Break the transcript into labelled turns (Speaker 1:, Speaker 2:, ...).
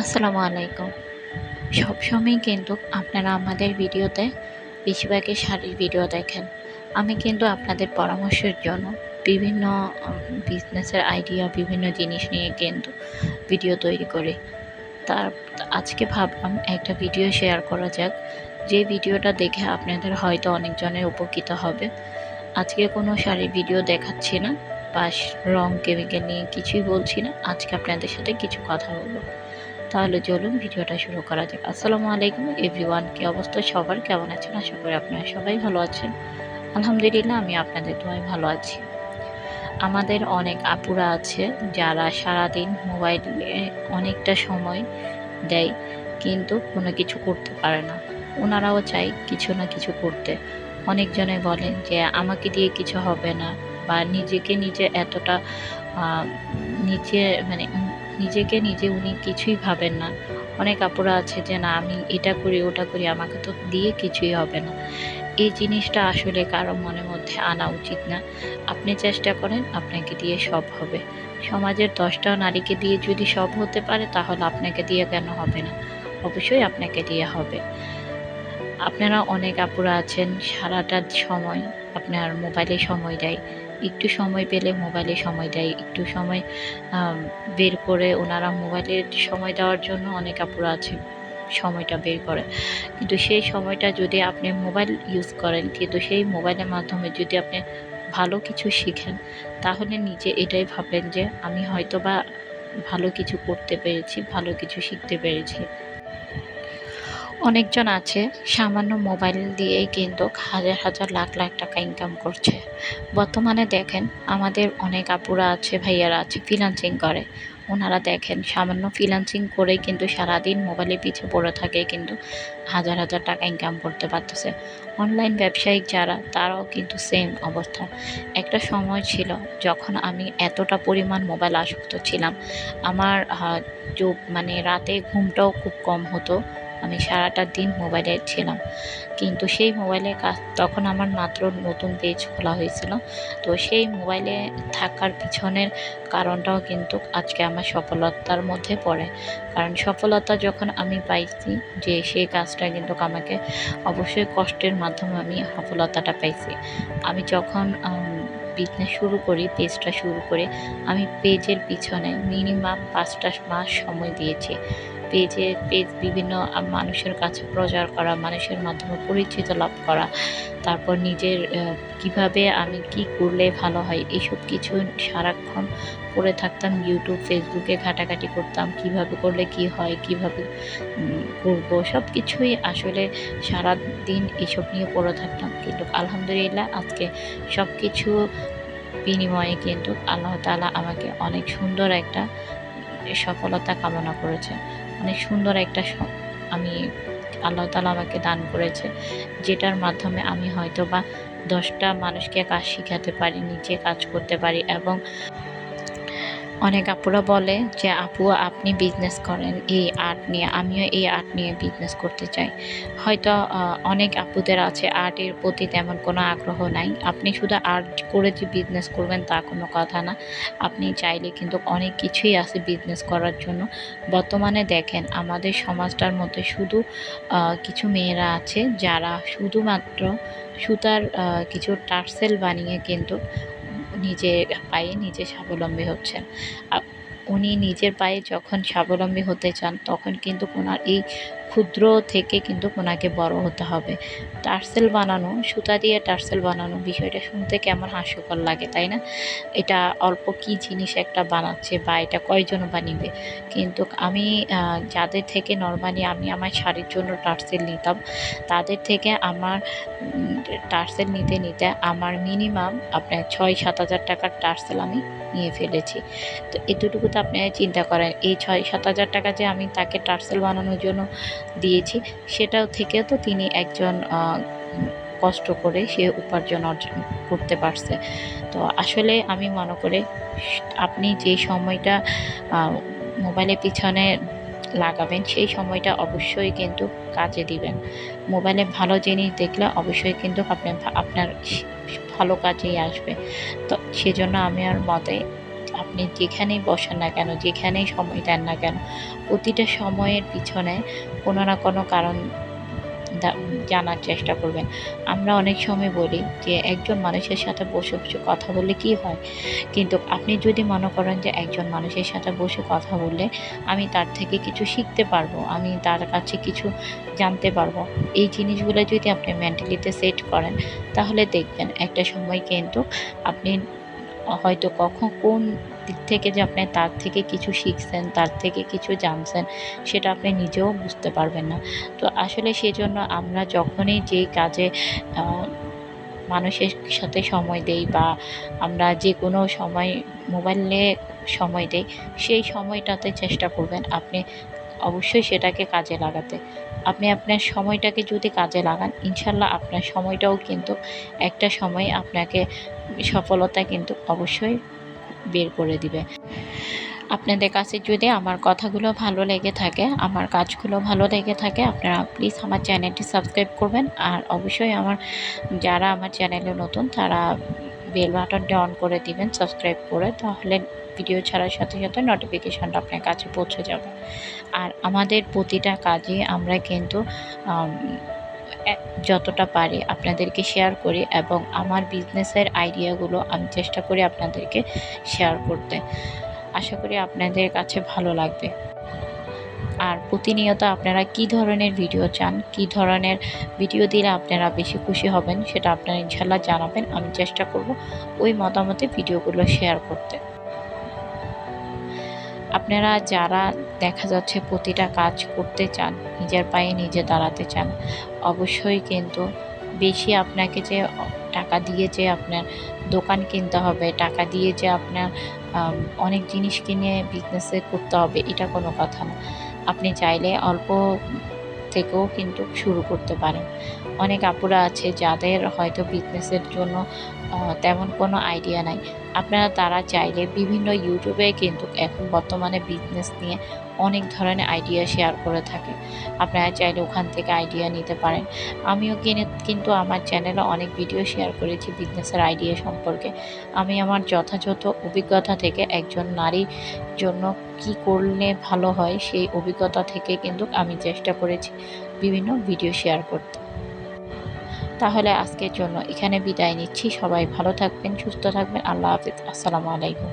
Speaker 1: আসসালামু আলাইকুম। সবসময় কিন্তু আপনারা আমাদের ভিডিওতে বেশিরভাগই শাড়ির ভিডিও দেখেন। আমি কিন্তু আপনাদের পরামর্শের জন্য বিভিন্ন বিজনেসের আইডিয়া বিভিন্ন জিনিস নিয়ে কিন্তু ভিডিও তৈরি করি। তার, আজকে ভাবলাম একটা ভিডিও শেয়ার করা যাক। যে ভিডিওটা দেখে আপনাদের হয়তো অনেকজনের উপকৃত হবে। আজকে কোনো শাড়ির ভিডিও দেখাচ্ছি না। বা রং কেমিক্যাল নিয়ে কিছুই বলছি না। আজকে আপনাদের সাথে কিছু কথা বলব। তাহলে চলুন ভিডিওটা শুরু করা যাক। আসসালামু আলাইকুম এভরিওয়ান, কি অবস্থা সবার? কেমন আছেন? আশা করি আপনারা সবাই ভালো আছেন। আলহামদুলিল্লাহ, আমি আপনাদের দোয়ায় ভালো আছি। আমাদের অনেক আপুরা আছে যারা সারাদিন মোবাইলে অনেকটা সময় দেয়, কিন্তু কোনো কিছু করতে পারে না। ওনারাও চাই কিছু না কিছু করতে। অনেকজনে বলেন যে, আমাকে দিয়ে কিছু হবে না। বা নিজেকে নিজে এতটা নিচে মানে নিজেকে নিজে উনি কিছুই ভাবেন না। অনেক আপুরা আছে যে, না, আমি এটা করি, ওটা করি, আমাকে তো দিয়ে কিছুই হবে না। এই জিনিসটা আসলে কারও মনের মধ্যে আনা উচিত না। আপনি চেষ্টা করেন, আপনাকে দিয়ে সব হবে। সমাজের দশটা নারীকে দিয়ে যদি সব হতে পারে, তাহলে আপনাকে দিয়ে কেন হবে না? অবশ্যই আপনাকে দিয়ে হবে। আপনারা অনেক আপুরা আছেন, সারাটা সময় আপনার মোবাইলে সময় দেয়। একটু সময় পেলে মোবাইলে সময় দেয় একটু সময় বের করে ওনারা মোবাইলের সময় দেওয়ার জন্য অনেক আপুরা আছে, সময়টা বের করে। কিন্তু সেই সময়টা যদি আপনি মোবাইল ইউজ করেন, কিন্তু সেই মোবাইলের মাধ্যমে যদি আপনি ভালো কিছু শিখেন, তাহলে নিজে এটাই ভাবেন যে, আমি হয়তো বা ভালো কিছু করতে পেরেছি, ভালো কিছু শিখতে পেরেছি। অনেকজন আছে, সামান্য মোবাইল দিয়েই কিন্তু হাজার হাজার লাখ লাখ টাকা ইনকাম করছে। বর্তমানে দেখেন আমাদের অনেক আপুরা আছে, ভাইয়ারা আছে ফ্রিলান্সিং করে। ওনারা দেখেন সামান্য ফ্রিলান্সিং করেই কিন্তু সারাদিন মোবাইলের পিছিয়ে পড়ে থাকে, কিন্তু হাজার হাজার টাকা ইনকাম করতে পারতেছে। অনলাইন ব্যবসায়িক যারা, তারাও কিন্তু সেম অবস্থা। একটা সময় ছিল যখন আমি এতটা পরিমাণ মোবাইল আসক্ত ছিলাম। আমার মানে রাতে ঘুমটাও খুব কম হতো। আমি সারাটা দিন মোবাইলে ছিলাম। কিন্তু সেই মোবাইলে কাজ, তখন আমার মাত্র নতুন পেজ খোলা হয়েছিল। তো সেই মোবাইলে থাকার পিছনের কারণটাও কিন্তু আজকে আমার সফলতার মধ্যে পড়ে। কারণ সফলতা যখন আমি পাইছি, যে সেই কাজটা কিন্তু আমাকে অবশ্যই কষ্টের মাধ্যমে আমি সফলতাটা পাইছি। আমি যখন বিজনেস শুরু করি পেজটা শুরু করে, আমি পেজের পিছনে মিনিমাম পাঁচটা মাস সময় দিয়েছি। পেজে, পেজ বিভিন্ন মানুষের কাছে প্রচার করা, মানুষের মাধ্যমে পরিচিত লাভ করা, তারপর নিজের কীভাবে আমি কি করলে ভালো হয় এইসব কিছু সারাক্ষণ করে থাকতাম ইউটিউব ফেসবুকে ঘাটাঘাটি করতাম, কীভাবে করলে কি হয়, কীভাবে করব, সব কিছুই আসলে সারা দিন এসব নিয়ে পড়ে থাকতাম। কিন্তু আলহামদুলিল্লাহ আজকে সব কিছু বিনিময়ে কিন্তু আল্লাহ তালা আমাকে অনেক সুন্দর একটা সফলতা কামনা করেছে। অনেক সুন্দর একটা আমি, আল্লাহ তালা আমাকে দান করেছে, যেটার মাধ্যমে আমি হয়তো বা দশটা মানুষকে কাজ শিখাতে পারি, নিজে কাজ করতে পারি এবং অনেক আপুরা বলে যে, আপু, আপনি বিজনেস করেন এই আর্ট নিয়ে, আমিও এই আর্ট নিয়ে বিজনেস করতে চাই। হয়তো অনেক আপুদের আছে আর্টের প্রতি তেমন কোনো আগ্রহ নাই। আপনি শুধু আর্ট করে যে বিজনেস করবেন তা কোনো কথা না। আপনি চাইলে কিন্তু অনেক কিছুই আছে বিজনেস করার জন্য। বর্তমানে দেখেন, আমাদের সমাজটার মধ্যে শুধু কিছু মেয়েরা আছে যারা শুধুমাত্র সুতার কিছু টার্সেল বানিয়ে কিন্তু নিজের পায়ে নিজে স্বাবলম্বী হচ্ছেন। উনি নিজের পায়ে যখন স্বাবলম্বী হতে চান, তখন কিন্তু ওনার এই ক্ষুদ্র থেকে কিন্তু ওনাকে বড় হতে হবে। টার্সেল বানানো, সুতা দিয়ে টার্সেল বানানো বিষয়টা শুনতে কেমন হাস্যকর লাগে, তাই না? এটা অল্প কি জিনিস একটা বানাচ্ছে বা এটা কয়জন বানিবে? কিন্তু আমি যাদের থেকে নর্মালি আমি আমার শাড়ির জন্য টার্সেল নিতাম, তাদের থেকে আমার টার্সেল নিতে নিতে আমার মিনিমাম আপনার ছয়, সাত হাজার টাকার টার্সেল আমি নিয়ে ফেলেছি। তো এতটুকু তো আপনি চিন্তা করেন, এই ছয়, সাত হাজার টাকা যে আমি তাকে টার্সেল বানানোর জন্য দিয়েছি। সেটাও থেকে তো তিনি একজন কষ্ট করে সে উপার্জন অর্জন করতে পারছে। তো আসলে আমি মনে করি, আপনি যে সময়টা মোবাইলের পিছনে লাগাবেন, সেই সময়টা অবশ্যই কিন্তু কাজে দিবেন। মোবাইলে ভালো জিনিস দেখলে অবশ্যই কিন্তু আপনি আপনার ভালো কাজেই আসবে। তো সেজন্য আমি আর মতে, আপনি যেখানেই বসেন না কেন, যেখানেই সময় দেন না কেন, প্রতিটা সময়ের পিছনে কোনো না কোনো কারণ জানার চেষ্টা করবেন। আমরা অনেক সময় বলি যে, একজন মানুষের সাথে বসে বসে কথা বললে কি হয়? কিন্তু আপনি যদি মনে করেন যে, একজন মানুষের সাথে বসে কথা বললে আমি তার থেকে কিছু শিখতে পারব, আমি তার কাছে কিছু জানতে পারব, এই জিনিসগুলো যদি আপনি মেন্টালিতে সেট করেন, তাহলে দেখবেন একটা সময় কিন্তু আপনি হয়তো কখন কোন দিক থেকে যে আপনি তার থেকে কিছু শিখছেন, তার থেকে কিছু জানছেন, সেটা আপনি নিজেও বুঝতে পারবেন না। তো আসলে সেজন্য আমরা যখনই যেই কাজে মানুষের সাথে সময় দেই বা আমরা যে কোনো সময় মোবাইলে সময় দেই, সেই সময়টাতে চেষ্টা করবেন আপনি অবশ্যই সেটাকে কাজে লাগাতে। আপনি আপনার সময়টাকে যদি কাজে লাগান, ইনশাল্লাহ আপনার সময়টাও কিন্তু একটা সময় আপনাকে সফলতা কিন্তু অবশ্যই বের করে দিবে। আপনাদের কাছে যদি আমার কথাগুলো ভালো লেগে থাকে, আমার কাজগুলো ভালো লেগে থাকে, আপনারা প্লিজ আমার চ্যানেলটি সাবস্ক্রাইব করবেন। আর অবশ্যই আমার, যারা আমার চ্যানেলে নতুন, তারা বেল বাটনটা অন করে দিবেন সাবস্ক্রাইব করে, তাহলে ভিডিও ছাড়ার সাথে সাথে নোটিফিকেশানটা আপনার কাছে পৌঁছে যাবে। আর আমাদের প্রতিটা কাজে আমরা কিন্তু যতটা পারি আপনাদেরকে শেয়ার করি এবং আমার বিজনেসের আইডিয়াগুলো আমি চেষ্টা করি আপনাদেরকে শেয়ার করতে। আশা করি আপনাদের কাছে ভালো লাগবে। আর প্রতিনিয়ত আপনারা কি ধরনের ভিডিও চান, কি ধরনের ভিডিও দিলে আপনারা বেশি খুশি হবেন, সেটা আপনারা ইনশাল্লাহ জানাবেন। আমি চেষ্টা করব ওই মতামতে ভিডিওগুলো শেয়ার করতে। আপনারা যারা দেখা যাচ্ছে প্রতিটা কাজ করতে চান, নিজের পায়ে নিজে দাঁড়াতে চান, অবশ্যই কিন্তু বেশি আপনাকে যে টাকা দিয়ে যে আপনার দোকান কিনতে হবে, টাকা দিয়ে যে আপনার অনেক জিনিস কিনে বিজনেসে করতে হবে, এটা কোনো কথা না। আপনি চাইলে অল্প থেকেও কিন্তু শুরু করতে পারেন অনেক আপুরা আছে যাদের হয়তো বিজনেসের জন্য তেমন কোনো আইডিয়া নাই। আপনারা তারা চাইলে বিভিন্ন ইউটিউবে কিন্তু এখন বর্তমানে বিজনেস নিয়ে অনেক ধরনের আইডিয়া শেয়ার করে থাকে। আপনারা চাইলে ওখান থেকে আইডিয়া নিতে পারেন। আমিও কিনে, কিন্তু আমার চ্যানেলে অনেক ভিডিও শেয়ার করেছি বিজনেসের আইডিয়া সম্পর্কে। আমি আমার যথাযথ অভিজ্ঞতা থেকে একজন নারীর জন্য কি করলে ভালো হয় সেই অভিজ্ঞতা থেকে কিন্তু আমি চেষ্টা করেছি বিভিন্ন ভিডিও শেয়ার করতে। তাহলে আজকের জন্য এখানে বিদায় নিচ্ছি। সবাই ভালো থাকবেন, সুস্থ থাকবেন। আল্লাহ হাফিজ। আসসালামু আলাইকুম।